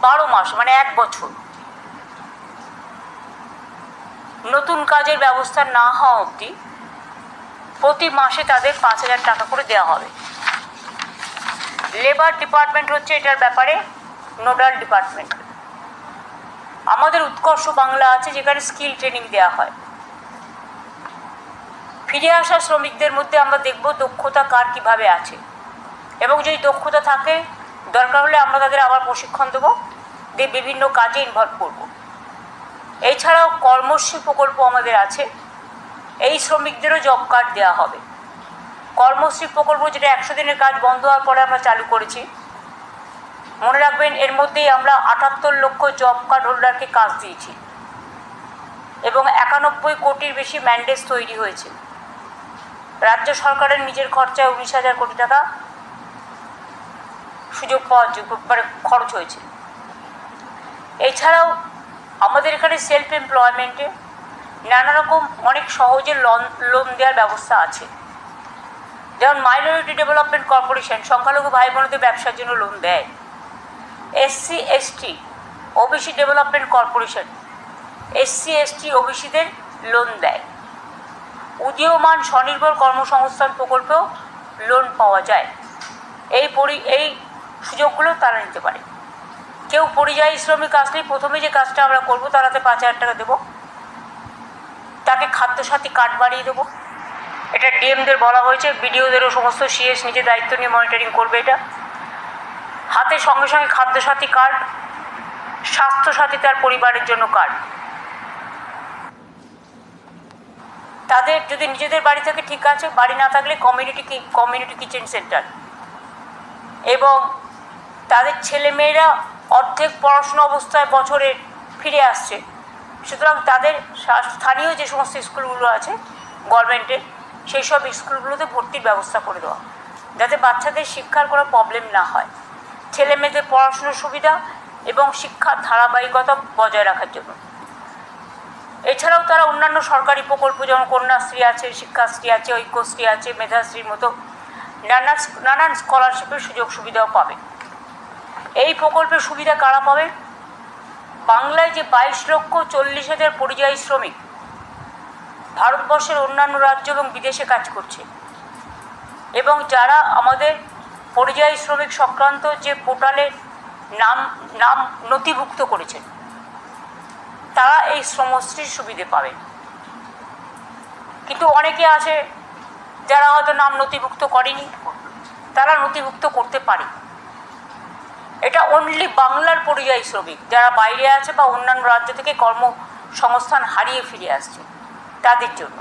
বারো মাস মানে এক বছর। নতুন কাজের ব্যবস্থা না হওয়া অবধি প্রতি মাসে তাদের পাঁচ হাজার টাকা করে দেওয়া হবে। লেবার ডিপার্টমেন্ট হচ্ছে এটার ব্যাপারে নোডাল ডিপার্টমেন্ট। আমাদের উৎকর্ষ বাংলা আছে যেখানে স্কিল ট্রেনিং দেওয়া হয়। ফিরে আসা শ্রমিকদের মধ্যে আমরা দেখব দক্ষতা কার কীভাবে আছে। এবং যদি দক্ষতা থাকে, দরকার হলে আমরা তাদের আবার প্রশিক্ষণ দেবো। দিয়ে বিভিন্ন কাজে ইনভলভ করব। এছাড়াও কর্মশ্রী প্রকল্প আমাদের আছে। এই শ্রমিকদেরও জব কার্ড দেওয়া হবে। কর্মশ্রী প্রকল্প যেটা একশো দিনের কাজ বন্ধ হওয়ার পরে আমরা চালু করেছি। মনে রাখবেন, এর মধ্যেই আমরা আটাত্তর লক্ষ জব কার্ড হোল্ডারকে কাজ দিয়েছি। এবং একানব্বই কোটির বেশি ম্যান্ডেজ তৈরি হয়েছে। রাজ্য সরকারের নিজের খরচায় উনিশ হাজার কোটি টাকা সুযোগ পাওয়ার মানে খরচ হয়েছে। এছাড়াও আমাদের এখানে সেলফ এমপ্লয়মেন্টে নানা রকম অনেক সহজে লোন লোন দেওয়ার ব্যবস্থা আছে। যেমন মাইনরিটি ডেভেলপমেন্ট কর্পোরেশন সংখ্যালঘু ভাই বোনদের ব্যবসার জন্য লোন দেয়। SC ST OBC development corporation SC ST ওবিসিদের loan দেয়। উদীয়মান স্বনির্ভর কর্মসংস্থান প্রকল্পেও লোন পাওয়া যায়। এই পরি, এই সুযোগগুলো তারা নিতে পারে। কেউ পরিযায়ী শ্রমিক আসলেই প্রথমে যে কাজটা আমরা করব তারাতে পাঁচ হাজার টাকা দেবো। তাকে খাদ্যসাথী কার্ড বাড়িয়ে দেবো। এটা ডিএমদের বলা হয়েছে বিডিওদেরও সমস্ত সিএস নিজে দায়িত্ব নিয়ে মনিটরিং করবে এটা। হাতে সঙ্গে সঙ্গে খাদ্যসাথী কার্ড স্বাস্থ্যসাথী তার পরিবারের জন্য কার্ড তাদের যদি নিজেদের বাড়ি থেকে, ঠিক আছে, বাড়ি না থাকলে কমিউনিটি কমিউনিটি কিচেন সেন্টার এবং তাদের ছেলেমেয়েরা অর্ধেক পড়াশোনা অবস্থায় বছরে ফিরে আসছে। সুতরাং তাদের স্থানীয় যে সমস্ত স্কুলগুলো আছে গভর্নমেন্টের সেই সব স্কুলগুলোতে ভর্তির ব্যবস্থা করে দেওয়া। যাতে বাচ্চাদের শিক্ষার কোনো প্রবলেম না হয়। ছেলে মেয়েদের পড়াশোনার সুবিধা এবং শিক্ষার ধারাবাহিকতা বজায় রাখার জন্য। এছাড়াও তারা অন্যান্য সরকারি প্রকল্প, যেমন কন্যাশ্রী আছে, শিক্ষাশ্রী আছে, ঐক্যশ্রী আছে, মেধাশ্রীর মতো নানা নানান স্কলারশিপের সুযোগ সুবিধাও পাবে। এই প্রকল্পের সুবিধা কারা পাবে? বাংলায় যে বাইশ লক্ষ চল্লিশ হাজার পরিযায়ী শ্রমিক ভারতবর্ষের অন্যান্য রাজ্য এবং বিদেশে কাজ করছে এবং যারা আমাদের পরিযায়ী শ্রমিক সংক্রান্ত যে পোর্টালে নাম নাম নথিভুক্ত করেছেন, তারা এই শ্রমশ্রীর সুবিধে পাবে। কিন্তু অনেকে আছে যারা হয়তো নাম নথিভুক্ত করেনি, তারা নথিভুক্ত করতে পারে। এটা অনলি বাংলার পরিযায়ী শ্রমিক, যারা বাইরে আছে বা অন্যান্য রাজ্য থেকে কর্মসংস্থান হারিয়ে ফিরে আসছে, তাদের জন্য,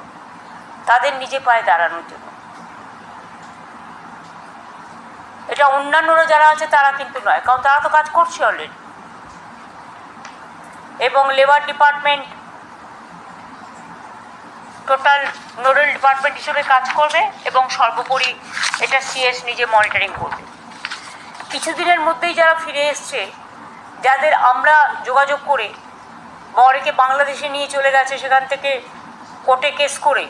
তাদের নিজে পায়ে দাঁড়ানোর জন্য। এটা অন্যান্যরা যারা আছে তারা কিন্তু নয়, কারণ তারা তো কাজ করছে অলরেডি এবং labour department total nodal department হিসেবে কাজ করবে এবং সর্বোপরি এটা সিএস নিজে মনিটরিং করবে। কিছুদিনের মধ্যেই যারা ফিরে এসছে, যাদের আমরা যোগাযোগ করে বা অনেকে বাংলাদেশে নিয়ে চলে গেছে, সেখান থেকে কোর্টে কেস করে,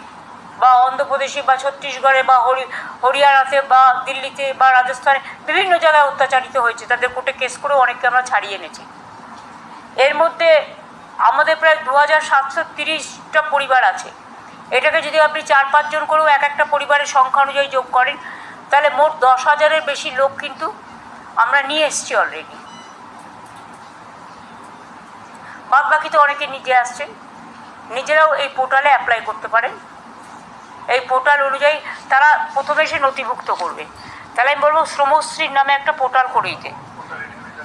বা অন্ধ্রপ্রদেশে, বা ছত্তিশগড়ে, বা হরি, হরিয়ানাতে, বা দিল্লিতে, বা রাজস্থানে বিভিন্ন জায়গায় অত্যাচারিত হয়েছে, তাদের কোর্টে কেস করে অনেককে আমরা ছাড়িয়ে এনেছি। এর মধ্যে আমাদের প্রায় দু হাজার সাতশো তিরিশটা পরিবার আছে। এটাকে যদি আপনি চার, পাঁচজন করেও এক একটা পরিবারের সংখ্যা অনুযায়ী যোগ করেন, তাহলে মোট দশ হাজারের বেশি লোক কিন্তু আমরা নিয়ে এসছি অলরেডি বাদ বাকি তো অনেকে নিজে আসছেন নিজেরাও এই পোর্টালে অ্যাপ্লাই করতে পারেন। এই পোর্টাল অনুযায়ী তারা প্রথমে এসে নথিভুক্ত করবে। তাহলে আমি বলব শ্রমশ্রীর নামে একটা পোর্টাল করে দিতে।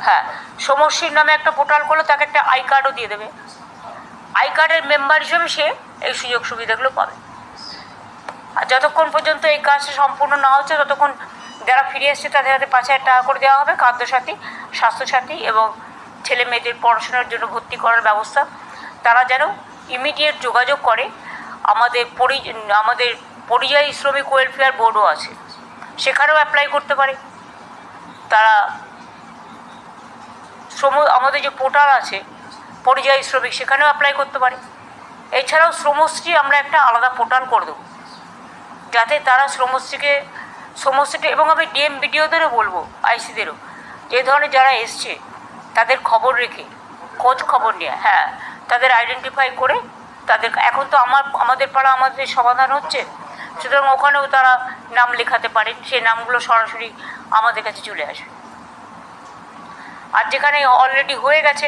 হ্যাঁ শ্রমশ্রীর নামে একটা পোর্টাল করলে তাকে একটা আই কার্ডও দিয়ে দেবে। আই কার্ডের মেম্বার হিসেবে সে এই সুযোগ সুবিধাগুলো পাবে। আর যতক্ষণ পর্যন্ত এই কাজটা সম্পূর্ণ না হচ্ছে, ততক্ষণ যারা ফিরে এসছে তাদের হাতে পাঁচ হাজার টাকা করে দেওয়া হবে, খাদ্যসাথী, স্বাস্থ্যসাথী এবং ছেলে মেয়েদের পড়াশোনার জন্য ভর্তি করার ব্যবস্থা। তারা যেন ইমিডিয়েট যোগাযোগ করে। আমাদের পরি, আমাদের পরিযায়ী শ্রমিক ওয়েলফেয়ার বোর্ডও আছে। সেখানেও অ্যাপ্লাই করতে পারে। তারা শ্রম, আমাদের যে পোর্টাল আছে, পরিযায়ী শ্রমিক, সেখানেও অ্যাপ্লাই করতে পারে। এছাড়াও শ্রমশ্রী আমরা একটা আলাদা পোর্টাল করে দেবো। যাতে তারা শ্রমশ্রীকে শ্রমশ্রীকে এবং আমি ডিএম বিডিওদেরও বলব আইসিদেরও যে ধরনের যারা এসছে, তাদের খবর রেখে, খোঁজ খবর নিয়ে হ্যাঁ তাদের আইডেন্টিফাই করে তাদের এখন তো আমার আমাদের পাড়া আমাদের সমাধান হচ্ছে, সুতরাং ওখানেও তারা নাম লেখাতে পারেন সেই নামগুলো সরাসরি আমাদের কাছে চলে আসবে আর যেখানে অলরেডি হয়ে গেছে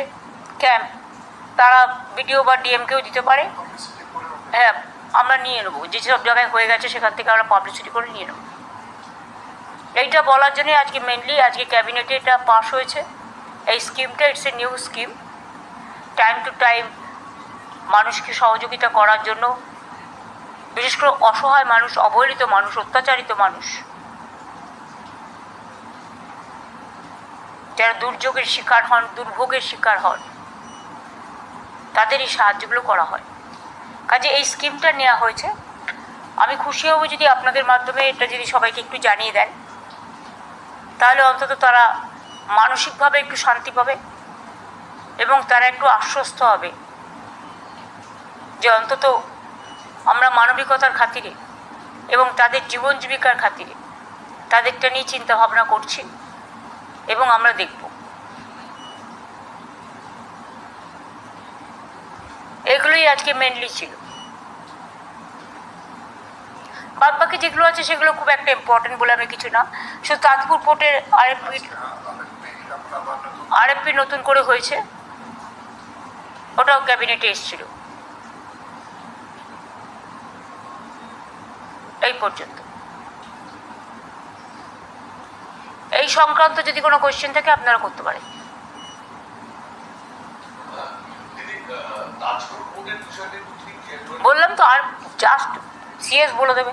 ক্যাম্প তারা বিডিও বা ডিএমকেও দিতে পারে। হ্যাঁ আমরা নিয়ে নেব। যেসব জায়গায় হয়ে গেছে, সেখান থেকে আমরা পাবলিসিটি করে নিয়ে নেব। এইটা বলার জন্যই আজকে মেনলি আজকে ক্যাবিনেটে এটা পাস হয়েছে। এই স্কিমটা it's a new scheme time to time মানুষকে সহযোগিতা করার জন্য, বিশেষ করে অসহায় মানুষ, অবহেলিত মানুষ, অত্যাচারিত মানুষ, যারা দুর্যোগের শিকার হন, দুর্ভোগের শিকার হন তাদের এই সাহায্যগুলো করা হয়। কাজে এই স্কিমটা নেওয়া হয়েছে। আমি খুশি হব যদি আপনাদের মাধ্যমে এটা যদি সবাইকে একটু জানিয়ে দেন। তাহলে অন্তত তারা মানসিকভাবে একটু শান্তি পাবে এবং তারা একটু আশ্বস্ত হবে যে অন্তত আমরা মানবিকতার খাতিরে এবং তাদের জীবন জীবিকার খাতিরে তাদেরটা নিয়ে চিন্তা ভাবনা করছি এবং আমরা দেখব। এগুলোই আজকে মেনলি ছিল। বাদ বাকি যেগুলো আছে সেগুলো খুব একটা ইম্পর্টেন্ট বলে আমি কিছু না। শুধু তাজপুর পোর্টের আরএফপি আরএফপি নতুন করে হয়েছে। ওটাও ক্যাবিনেটে এসেছিল। এই পর্যন্ত। এই সংক্রান্ত যদি কোনো কোয়েশ্চেন থাকে আপনারা করতে পারেন। বললাম তো আর জাস্ট সিএস বলে দেবে।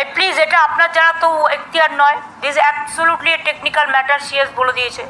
এই প্লিজ এটা আপনার জানা তো এখতিয়ার নয়। This absolutely technical matter CS বলে দিয়েছে।